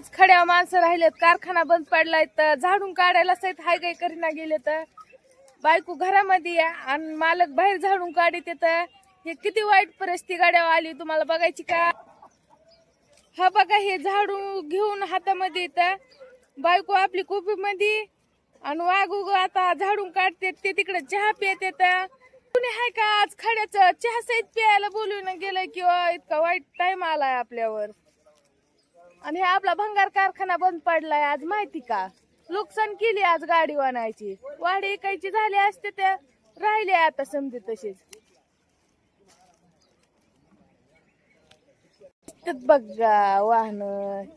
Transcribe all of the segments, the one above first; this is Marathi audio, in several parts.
आज खड्या माणसं राहिलेत कारखाना बंद पडलाय तर झाडून काढायला सहित हाय काय करीना गेले तर. बायको घरामध्ये या आणि मालक बाहेर झाडून काढत येत हे किती वाईट परिस्थिती गाड्यावर आली तुम्हाला बघायची का? हा बघा हे झाडू घेऊन हातामध्ये येतं बायको आपली कोपी मध्ये आणि वाघ आता झाडून काढते ते तिकडे चहा पियत येत कुणी हाय का आज खड्याचं चहा सहित प्यायला बोलून गेलं किंवा इतका वाईट टाइम आलाय आपल्यावर. आणि हे आपला भंगार कारखाना बंद पडलाय आज माहिती का? नुकसान केली आज गाडी वाणायची. वाढी ऐकायची झाली असते त्या राहिले आता समजे तसेच बघा वाहन.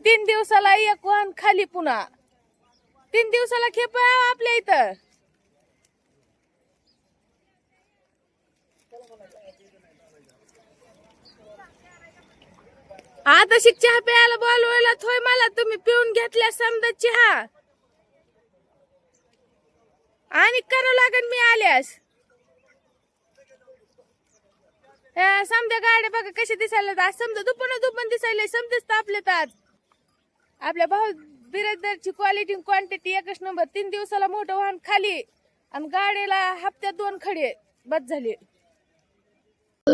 तीन दिवसाला एक वाहन खाली पुन्हा. तीन दिवसाला खेप हो आपल्या इथं. आता शिक चहा प्यायला बोलवायला थोय मला तुम्ही पिऊन घेतल्या समजा चहा. आणि करावं लागेल मी आल्यास. समजा गाड्या बघा कशा दिसायला आज समजा दुपण दुपण दिसायला समजेच तापलेत आज. आपल्या भाऊ बिराजदारची क्वालिटी क्वांटिटी एकच नंबर तीन दिवसाला मोठं वाहन खाली आणि गाडीला हप्त्यात दोन खडे बस झाले.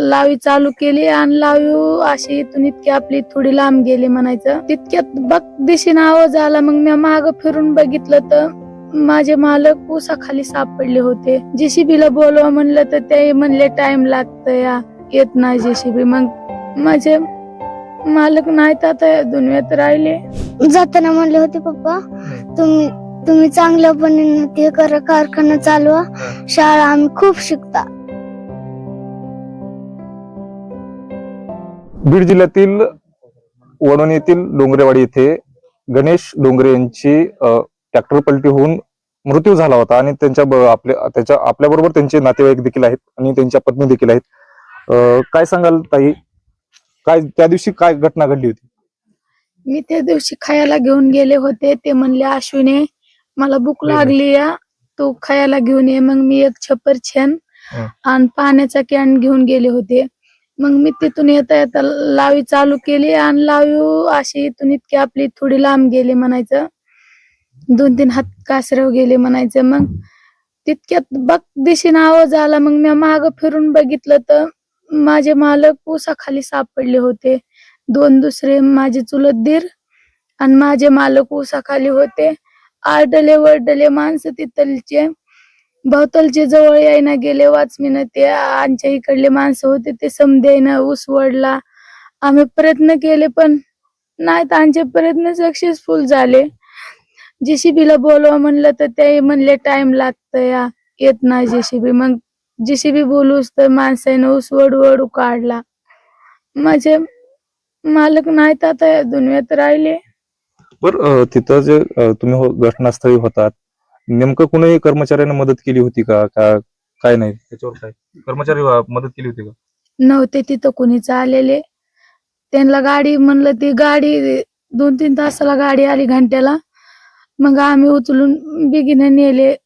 लावी चालू केली आणि लावी अशी इथून इतकी आपली थोडी लांब गेली म्हणायचं. तितक्यात बघ दिशेनं आवाज आला. मग मी माग फिरून बघितलं तर माझे मालक उसाखाली सापडले होते. जेसीबीला बोलवा म्हणलं तर ते म्हणले टाइम लागतं या. येत नाही जेसीबी. मग माझे मालक नाहीत आता या दुनियेत राहिले. जाताना म्हणले होते पप्पा तुम्ही तुम्ही चांगल्यापणे ते करा कारखाना चालवा. शाळा आम्ही खूप शिकता. बीड जिल्ह्यातील वडवणी येथील डोंगरेवाडी येथे गणेश डोंगरे यांची ट्रॅक्टर पलटी होऊन मृत्यू झाला होता आणि त्यांच्या आपल्या त्याच्या आपल्या बरोबर त्यांचे नातेवाईक देखील आहेत आणि त्यांच्या पत्नी देखील आहेत. काय सांगाल ताई? काय त्या दिवशी काय घटना घडली होती? मी त्या दिवशी खायला घेऊन गेले होते. ते म्हणले अश्विने मला भूक. लागली या. तू खायला घेऊन ये. मग मी एक छप्पर छान. आणि पाण्याचा कॅन घेऊन गेले होते. मग मी तिथून येता येता लावी चालू केली आणि लावी अशी इथून इतकी आपली थोडी लांब गेली म्हणायचं. दोन तीन हात कासरव गेले म्हणायचं. मग तितक्यात बघ दिशेनं आवाज आला. मग मी माग फिरून बघितलं तर माझे मालक ऊसाखाली सापडले होते. दोन दुसरे माझे चुलत दीर आणि माझे मालक ऊसाखाली होते. आरडले वरडले माणसं तिथलचे. भवतलचे जवळ यायना गेले वाचमीन ते आमच्या इकडले माणसं होते ते समजायना ऊस वडला. आम्ही प्रयत्न केले पण नाहीत आमचे प्रयत्न सक्सेसफुल झाले. जेसीबीला बोलवा म्हणलं तर ते म्हणले टाइम लागतं या. येत नाही जेसीबी. मग जेसीबी बोलूच तर माणसाने ऊस वडू वडू काढला. माझे मालक नाहीत आता या दुनियेत राहिले. बर तिथं जे तुम्ही हो- घटनास्थळी होतात नेमकं कुणी कर्मचाऱ्याने मदत केली होती का? का काय नाही? त्याच्यावर काय? कर्मचारी अं, मदत केली होती का? नव्हते तिथं कोणीच आलेले. त्यांना गाडी म्हणलं ती गाडी दोन तीन तासाला गाडी आली घंट्याला. मग आम्ही उचलून बिगिने नेले.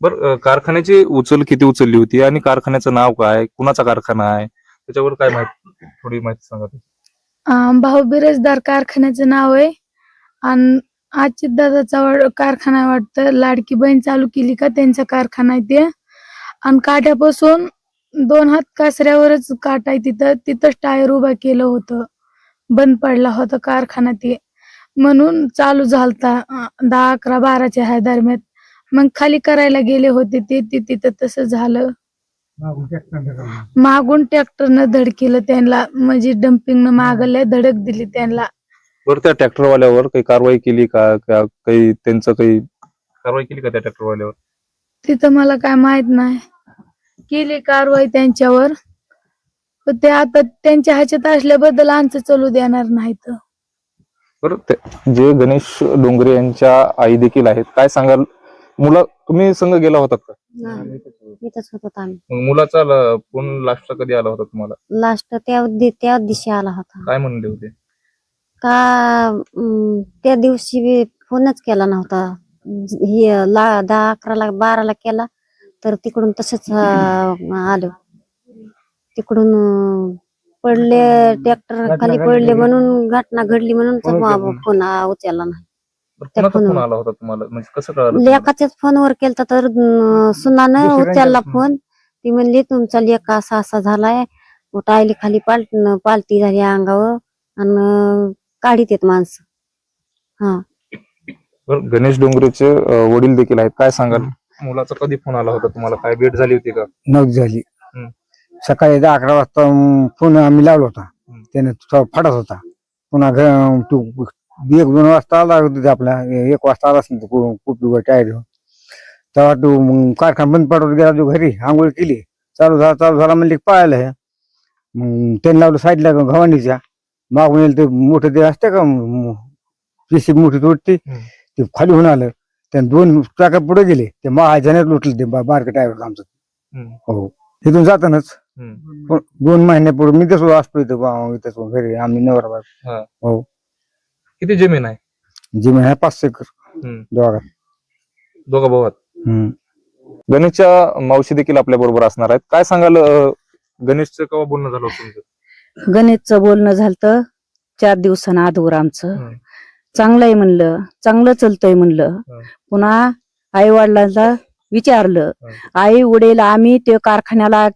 बर कारखान्याची उचल किती उचलली होती आणि कारखान्याचं नाव काय? कुणाचा कारखाना आहे? त्याच्यावर काय माहिती थोडी माहिती सांगा तुम्ही. अं, भाऊ बिरजदार कारखान्याचं नाव आहे. आणि दादाचा कारखाना वाटतं. लाडकी बहीण चालू केली का त्यांचा कारखाना आहे ते. आणि काट्यापासून दोन हात कासऱ्यावरच काट आहे तिथं. तिथंच टायर उभा केलं होतं. बंद पडला होता कारखाना ते. म्हणून चालू झालता. दहा अकरा बाराच्या ह्या दरम्यान. मग खाली करायला गेले होते ते. तिथं तसं झालं. मागून ट्रॅक्टरनं धड केलं त्यांना. म्हणजे डम्पिंगनं मागल्या धडक दिली त्यांना. बरं त्या ट्रॅक्टरवाल्यावर काही कारवाई केली का? का काही त्यांचं काही कारवाई केली का त्या ट्रॅक्टरवाल्यावर? तिथं मला काय माहीत नाही. केली कारवाई त्यांच्यावर. पण ते आता त्यांच्या ह्याच्यात असल्याबद्दल आमचं चालू देणार नाहीत. बरं ते- जे गणेश डोंगरे यांच्या आई देखील आहेत काय सांगाल? मुला तुम्ही संघ गेला होता का? इथंच होतो आम्ही. मग मुलाचा ल- फोन कधी आला होता तुम्हाला? लास्ट त्या दि- त्या दिवशी आला होता. काय म्हणले होते? का अं, त्या दिवशी बी फोनच केला नव्हता हे ला दहा अकराला बाराला केला तर तिकडून तसंच अं, आलो तिकडून अं, पडले ट्रॅक्टर खाली पडले. म्हणून घटना घडली म्हणून फोन तर उचलला फोन आ- उचलला नाही बरं, त्या कोणाचा फोन फोनवर. आला होता तुम्हाला म्हणजे कसं कळालं तुम्हाला? लेखाच्याच फोनवर केलता तर अं, सुनानं दुसऱ्यांच्या उचलला फोन. फोन ती म्हणली तुमचा लेख असा असा झालाय टायली खाली पाल पालती झाली अंगावर आणि काढीत येत माणसं. हा. बरं, गणेश डोंगरेचे अं, वडील देखील आहेत. काय सांगाल? मुलाचा कधी फोन आला होता तुम्हाला? काय भेट झाली होती का? नव्हती झाली. हम्म. सकाळी दहा अकरा वाजता अं, फोन आम्ही लावला होता. हम्म. त्याने थोडा फाटत होता. पुन्हा घ- तू एक दोन वाजता आला होता ते आपला एक वाजता आला असेल खूप टायर घेऊन. तेव्हा तू मग कारखाना बंद पडत गेला तू घरी आंघोळ केली. चालू झाला चालू झाला म्हणले पाहायला हे मग त्यांनी लावलं साईडला गव्हाणीच्या. मागून येईल ते मोठं ते असते का? पिशी मोठी तोडती. ते खाली होऊन आलं. त्याने दोन चाका पुढे गेले. ते महाजनात लुटले ते बारक टायर आमचं. हो. इथून जातानाच. पण दोन महिन्यापूर्वी मी तसं असतो इथं बा- इथं घरी आम्ही नवरा बायको. किती जमीन आहे? जी महिन्या पाचशे एकर. हम्म. दोघा. दोघा भावात हम्म. गणेशच्या मावशी देखील आपल्या बरोबर असणार आहेत. काय सांगाल अं, गणेशचं केव्हा बोलणं झालं होतं तुमचं? गणेशचं बोलणं झालं चार दिवसानं आधवर आमचं. चांगलं आहे म्हणलं. चांगलं चलतंय म्हणलं. पुन्हा आई वडिलांना विचारलं. आई उडेल आम्ही ते कारखान्याला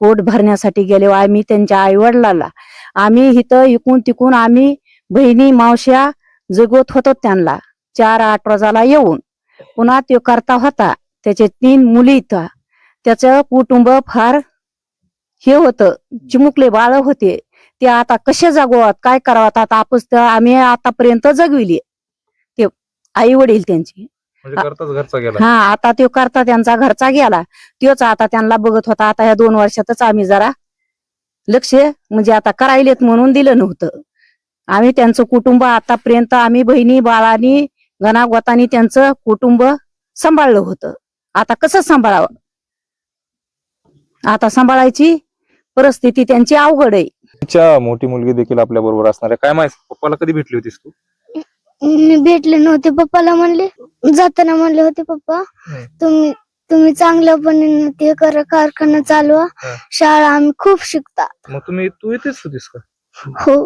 पोट भरण्यासाठी गेलो आम्ही त्यांच्या आई वडिलाला आम्ही इथं इकून तिकून आम्ही बहिणी मावश्या जगवत होतो त्यांना. चार आठ रोजाला येऊन. पुन्हा तो करता होता. त्याचे तीन मुली इथं. त्याचं कुटुंब फार हे होतं. चिमुकले बाळ होते. ते आता कसे जगवत काय करावं आता तर आम्ही आतापर्यंत जगविली. ते आई वडील त्यांची. म्हणजे हा आता तो करता त्यांचा घरचा गेला. तोच आता त्यांना बघत होता. आता या दोन वर्षातच आम्ही जरा लक्ष म्हणजे आता करायलेत म्हणून दिलं नव्हतं. आम्ही त्यांचं कुटुंब आतापर्यंत आम्ही बहिणी बाळानी गणागोतानी त्यांचं कुटुंब सांभाळलं होतं. आता कसं सांभाळावं? आता सांभाळायची परिस्थिती त्यांची अवघड आहे. तिच्या मोठी मुलगी देखील आपल्या बरोबर असणार आहे. काय माहिती पप्पाला कधी भेटली होतीस तू? मी भेटले नव्हते पप्पाला म्हणले. जाताना म्हणले होते पप्पा हम्म. तुम्ही तुम्ही चांगल्यापणे ते करा कारखाना चालवा. हा. शाळा आम्ही खूप शिकता. मग तुम्ही तू येतेच होतीस का? हो.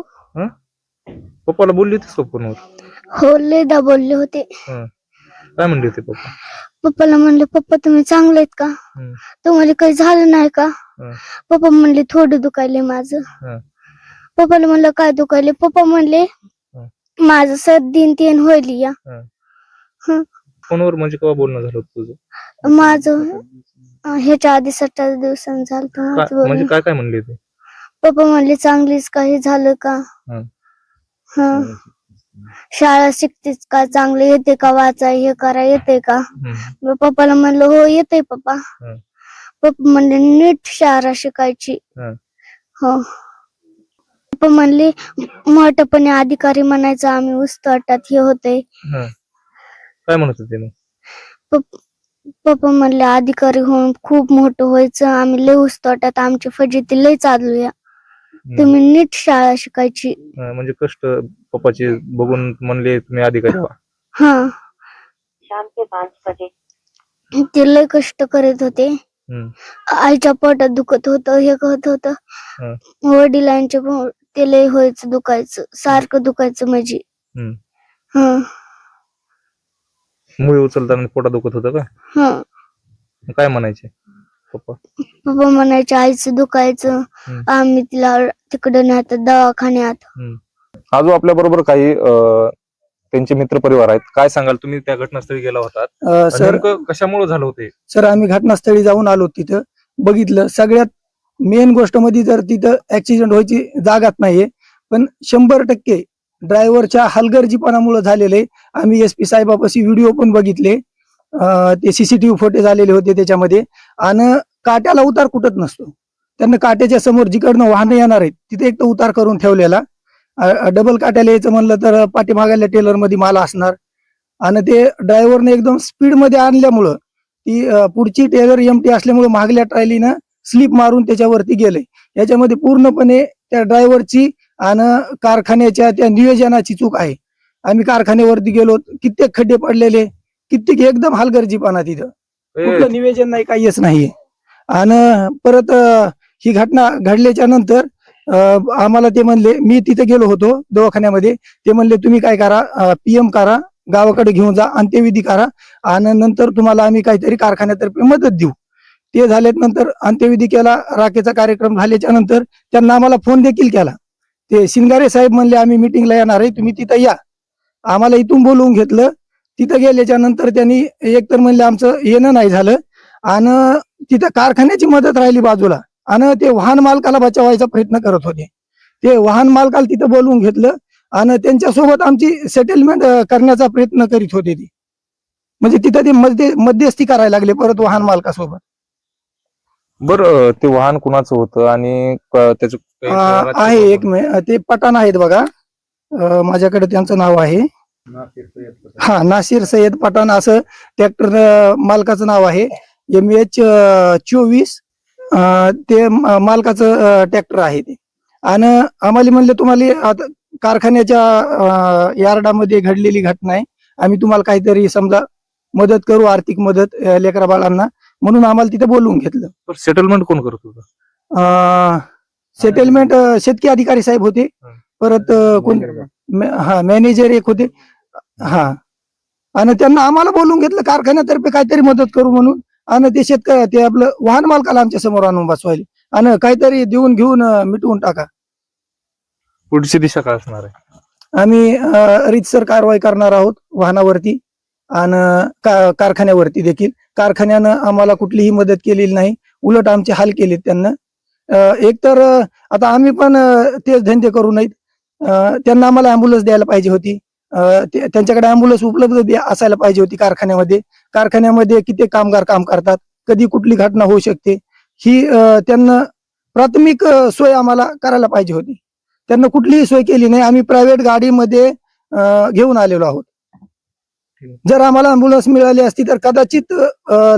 पप्पाला बोलली होतीस का फोनवर? हो लेदा बोलले होते. काय म्हणले होते पप्पा? पप्पाला म्हणले पप्पा तुम्ही चांगले आहेत का? हम्म. तुम्हाला काही झालं नाही का. पप्पा म्हणले थोडं दुखायले माझं. पप्पाला म्हणलं काय दुखायले पप्पा म्हणले. माझं सर्दी तीन होईल या फोनवर म्हणजे केव्हा बोलणं झालं होतं तुझं माझं अं, ह्याच्या आधी सत्तर दिवसांनी झालं काय- म्हणजे बोलले. काय काय म्हणले ते पप्पा म्हणले चांगलीच काही झालं का हं. हं. शाळा शिकतेच का चांगलं येते का वाचा हे करा येते का हम्म. मग पप्पाला म्हणलं हो येते पप्पा हं. पप्पा म्हणले नीट शाळा शिकायची हं. हो पप्पा म्हणले मोठेपणे अधिकारी म्हणायचं आम्ही उस्तटात हे होते हं. काय म्हणत होते मग पप्पा म्हणले अधिकारी होऊन खूप मोठं व्हायचं आम्ही लय उस्तटात आमची फजिती लय चालूया हम्म. तुम्ही नीट शाळा शिकायची हं, म्हणजे कष्ट पप्पाचे बघून म्हणले तुम्ही अधिकारी व्हा. हा ते लय कष्ट करत होते. आईच्या पोटात दुखत होत हे होत होत. हं. वडिलांचे पो- ते लय व्हायचं दुखायचं सारखं दुखायचं. हं. मुळे उचलताना पोटात दुखत होतं का? हं. काय म्हणायचे पप्पा? पप्पा म्हणायचे आईचं दुखायचं. हं. आम्ही तिला तिकडे नेतात दवाखान्यात. आजो आपल्या बरोबर काही त्यांचे मित्र परिवार आहेत. काय सांगाल? तुम्ही त्या घटनास्थळी गेला होतात. अ, सर कशामुळे झालं होते सर आम्ही घटनास्थळी जाऊन आलो तिथं. बघितलं सगळ्यात मेन गोष्टमध्ये तर तिथं ऍक्सिडेंट व्हायची जागाच नाहीये पण शंभर टक्के ड्रायव्हरच्या हलगर्जीपणामुळे झालेले आम्ही एस पी साहेबापाशी व्हिडिओ पण बघितले. ते सीसीटीव्ही फुटेज आलेले होते त्याच्यामध्ये. आणि काट्याला उतार कुठत नसतो. त्यांना काट्याच्या समोर जिकडनं वाहनं येणार आहेत तिथे एक तर उतार करून ठेवलेला. डबल काट्याला यायचं म्हणलं तर पाठीमागाल्या टेलरमध्ये माल असणार. आणि ते ड्रायव्हरने एकदम स्पीडमध्ये आणल्यामुळं ती पुढची टेलर एमटी असल्यामुळे मागल्या ट्रायलीनं स्लिप मारून त्याच्यावरती गेले. याच्यामध्ये पूर्णपणे त्या ड्रायव्हरची आणि कारखान्याच्या त्या नियोजनाची चूक आहे. आम्ही कारखान्यावरती गेलो कित्येक खड्डे पडलेले कित्येक एकदम हलगर्जीपणा तिथं. कुठलं नियोजन नाही काहीच नाहीये. आणि परत ही घटना घडल्याच्या नंतर आम्हाला ते म्हणले मी तिथे गेलो होतो दवाखान्यामध्ये. ते म्हणले तुम्ही काय करा पीएम करा गावाकडे घेऊन जा अंत्यविधी करा. आणि नंतर तुम्हाला आम्ही काहीतरी कारखान्यातर्फे मदत देऊ. ते झाल्यात नंतर अंत्यविधी केला राखेचा कार्यक्रम झाल्याच्यानंतर त्यांना आम्हाला फोन देखील केला. ते शिंगारे साहेब म्हणले आम्ही मिटिंगला येणार आहे तुम्ही तिथं या. आम्हाला इथून बोलवून घेतलं. तिथं गेल्याच्यानंतर त्यांनी एकतर म्हणले आमचं येणं नाही झालं. आणि तिथं कारखान्याची मदत राहिली बाजूला. आणि ते वाहन मालकाला बचावायचा प्रयत्न करत होते. ते वाहन मालकाला तिथं बोलवून घेतलं आणि त्यांच्यासोबत आमची सेटलमेंट करण्याचा प्रयत्न करीत होते ते. म्हणजे तिथं ते मध्ये मध्यस्थी करायला लागले परत वाहन मालकासोबत. बरं ते वाहन कुणाचं होतं आणि क- त्याचं आहे? एक मे- ते पठाण आहेत बघा. माझ्याकडे त्यांचं नाव आहे. हा नासिर सय्यद पठाण असं ट्रॅक्टर मालकाचं नाव आहे. एम एच चोवीस ते मालकाचं ट्रॅक्टर आहे ते. आणि आम्हाला म्हणले तुम्हाला आता कारखान्याच्या यार्डामध्ये घडलेली घटना आहे. आम्ही तुम्हाला काहीतरी समजा मदत करू आर्थिक मदत लेकरा बाळांना म्हणून आम्हाला तिथे बोलवून घेतलं. सेटलमेंट कोण करत होतं? सेटलमेंट शेतकी अधिकारी साहेब होते. परत कोण? हा मॅनेजर एक होते. हा. आणि त्यांना आम्हाला बोलून घेतलं कारखान्यातर्फे काहीतरी मदत करू म्हणून. आणि ते शेतकरी ते आपलं वाहन मालकाला आमच्यासमोर आणून बसवायले. आणि काहीतरी देऊन घेऊन मिटवून टाका. पुढची दिशा काय असणार आहे? आम्ही रीतसर कारवाई करणार आहोत वाहनावरती आणि का- कारखान्यावरती देखील. कारखान्यानं आम्हाला कुठलीही मदत केलेली नाही. उलट आमचे हाल केलेत त्यांना. अं, एकतर अं, आता आम्ही पण तेच धंदे करू नयेत. त्यांना आम्हाला अँब्युलन्स द्यायला पाहिजे होती. त्यांच्याकडे अँब्युलन्स उपलब्ध द्या- असायला पाहिजे होती कारखान्यामध्ये. कारखान्यामध्ये किती कामगार काम करतात कधी कुठली घटना होऊ शकते ही त्यांना प्राथमिक सोय आम्हाला करायला पाहिजे होती. त्यांना कुठलीही सोय केली नाही आम्ही प्रायव्हेट गाडीमध्ये घेऊन आलेलो आहोत. जर आम्हाला अँब्युलन्स मिळाली असती तर कदाचित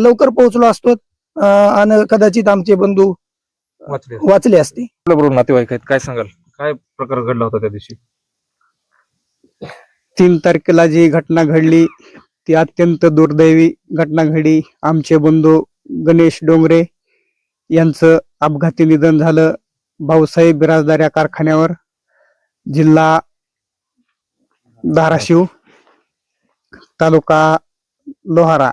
लवकर पोहोचलो असतो आणि कदाचित आमचे बंधू वाचले असते. बरोबर नातेवाईक आहेत? काय सांगाल? काय प्रकार घडला होता त्या दिवशी? तीन तारखेला जी घटना घडली ती अत्यंत दुर्दैवी घटना घडली. आमचे बंधू गणेश डोंगरे यांचं अपघाती निधन झालं. भाऊसाहेब बिराजदार या कारखान्यावर जिल्हा धाराशिव तालुका लोहारा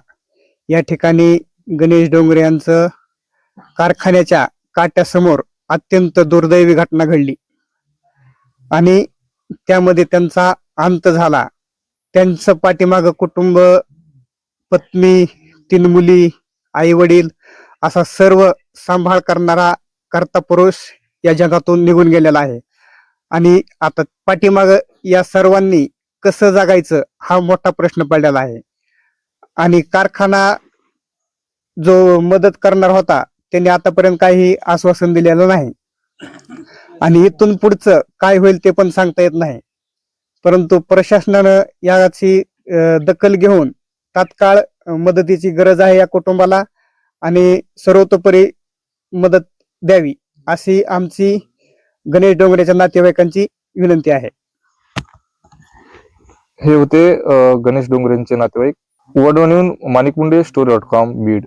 या ठिकाणी गणेश डोंगरे यांचं कारखान्याच्या काट्यासमोर अत्यंत दुर्दैवी घटना घडली. आणि त्यामध्ये त्यांचा अंत झाला. त्यांचं पाठीमाग कुटुंब पत्नी तीन मुली आई वडील असा सर्व सांभाळ करणारा कर्ता पुरुष या जगातून निघून गेलेला आहे. आणि आता पाठीमाग या सर्वांनी कसं जगायचं हा मोठा प्रश्न पडलेला आहे. आणि कारखाना जो मदत करणार होता त्यांनी आतापर्यंत काही आश्वासन दिलेलं नाही. आणि इथून पुढचं काय होईल ते पण सांगता येत नाही. परंतु प्रशासनानं याची दखल घेऊन तात्काळ मदतीची गरज आहे या कुटुंबाला आणि सर्वतोपरी मदत द्यावी अशी आमची गणेश डोंगरेच्या नातेवाईकांची विनंती आहे. हे होते गणेश डोंगरेंचे नातेवाईक. वडवणीहून Manik Munde story dot com Beed.